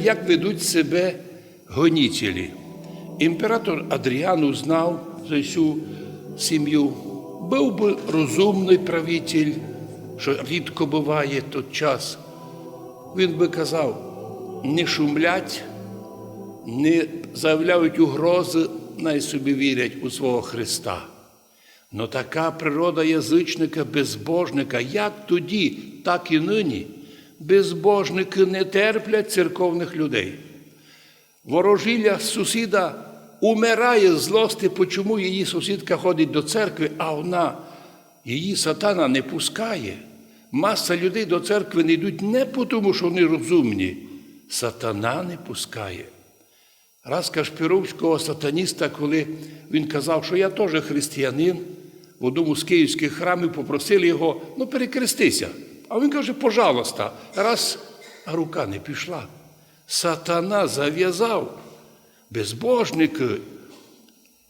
Як ведуть себе гонітелі? Імператор Адріан узнав за всю сім'ю. Був би розумний правитель, що рідко буває той час. Він би казав, не шумлять, не заявляють угрози, най собі вірять у свого Христа. Но така природа язичника, безбожника, як тоді, так і нині, безбожники не терплять церковних людей. Ворожілля сусіда умирає з злости, почому її сусідка ходить до церкви, а вона, її сатана не пускає. Маса людей до церкви не йдуть не тому, що вони розумні. Сатана не пускає. Раз Кашпіровського сатаніста, коли він казав, що я теж християнин, в одному з київських храмів попросили його, ну перекрестися. А він каже, пожалуйста, раз, рука не пішла. Сатана зав'язав. Безбожники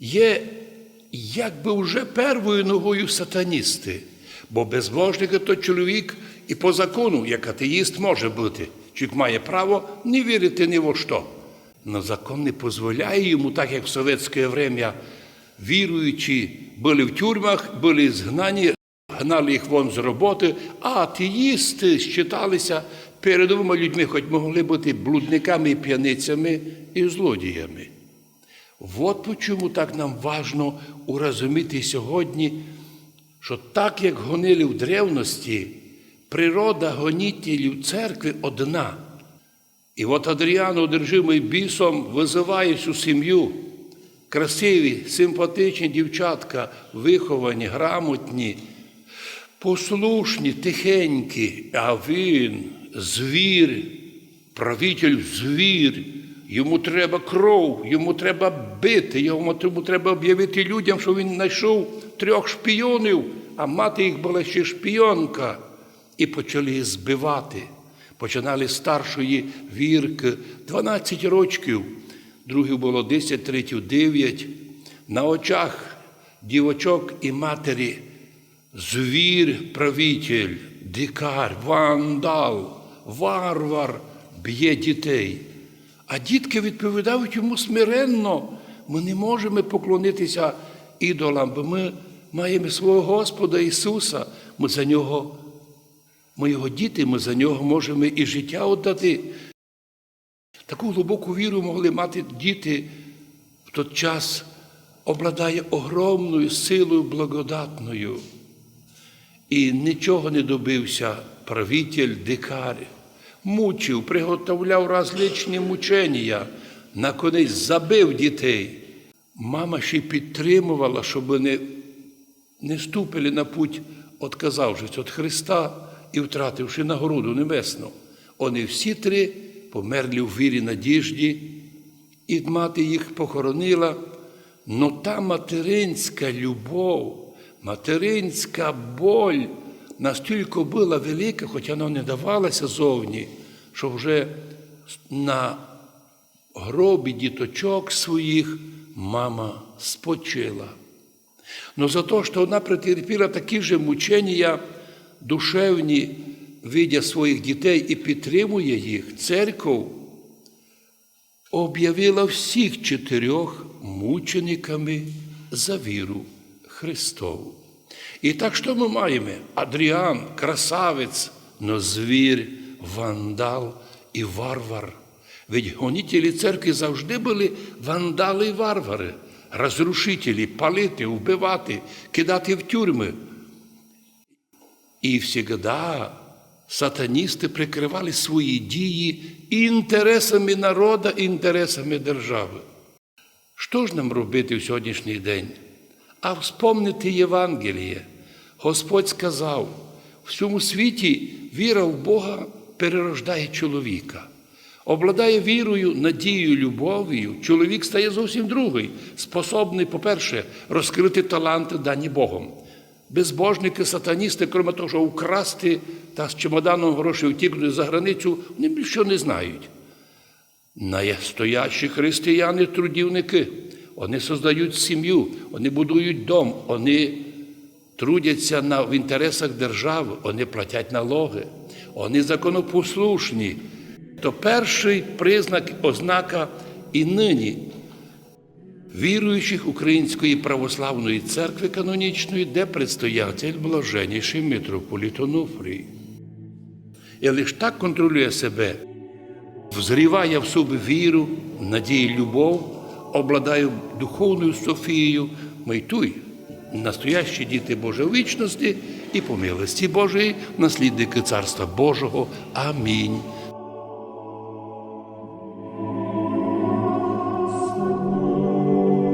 є якби вже первою ногою сатаністи. Бо безбожники то чоловік і по закону, як атеїст, може бути. Чоловік має право не вірити ні во що. Но закон не дозволяє йому, так як в совєтське время віруючі були в тюрмах, були згнані, гнали їх вон з роботи, а атеїсти считалися передовими людьми, хоч могли бути блудниками, п'яницями і злодіями. От чому так нам важно урозуміти сьогодні, що так як гонили в древності, природа гонітелів церкви одна. І от Адріан, одержимий бісом, визиває всю сім'ю. Красиві, симпатичні дівчатка, виховані, грамотні, послушні, тихенькі, а він звір, правитель звір. Йому треба кров, йому треба бити, йому треба об'явити людям, що він знайшов трьох шпіонів, а мати їх була ще шпіонка. І почали їх збивати. Починали старшої вірки 12 років, других було 10, третю 9. На очах дівочок і матері звір, правитель, дикар, вандал, варвар б'є дітей. А дітки відповідають йому смиренно. Ми не можемо поклонитися ідолам, бо ми маємо свого Господа Ісуса. Ми за нього, ми його діти, ми за нього можемо і життя віддати. Таку глибоку віру могли мати діти в той час, обладає огромною силою благодатною. І нічого не добився правитель дикар. Мучив, приготовляв различні мучення, наконець забив дітей. Мама ще підтримувала, щоб не, не ступили на путь, отказавшись від Христа і втративши нагороду небесну. Вони всі три померли в вірі надіжді, і мати їх похоронила. Но та материнська любов, материнська боль настільки була велика, хоча вона не давалася зовні, що вже на гробі діточок своїх мама спочила. Но за те, що вона претерпіла такі ж мучення душевні, видя своїх дітей і підтримує їх, церков об'явила всіх чотирьох мучениками за віру Христову. І так що ми маємо? Адріан, красавець, но звір, вандал і варвар. Ведь гонителі церкви завжди були вандали і варвари, розрушителі, палити, вбивати, кидати в тюрми. І завжди сатаністи прикривали свої дії інтересами народу, інтересами держави. Що ж нам робити в сьогоднішній день? А вспомнити Євангеліє. Господь сказав, в всьому світі віра в Бога перерождає чоловіка. Обладає вірою, надією, любов'ю, чоловік стає зовсім другий, способний, по-перше, розкрити таланти, дані Богом. Безбожники, сатаністи, крім того, що украсти та з чемоданом грошей втікнути за границю, вони більше не знають. Настоящі християни, трудівники, вони создають сім'ю, вони будують дом, вони трудяться на, в інтересах держави, вони платять налоги, вони законопослушні. то перший признак, ознака і нині віруючих Української православної церкви канонічної, де предстоятель блаженніший митрополіт Онуфрій. І лише так контролює себе, взріває в собі віру, надію, любов, обладає духовною Софією, майтуй, настоящі діти Божої вічності і по милості Божої, наслідники Царства Божого. Амінь.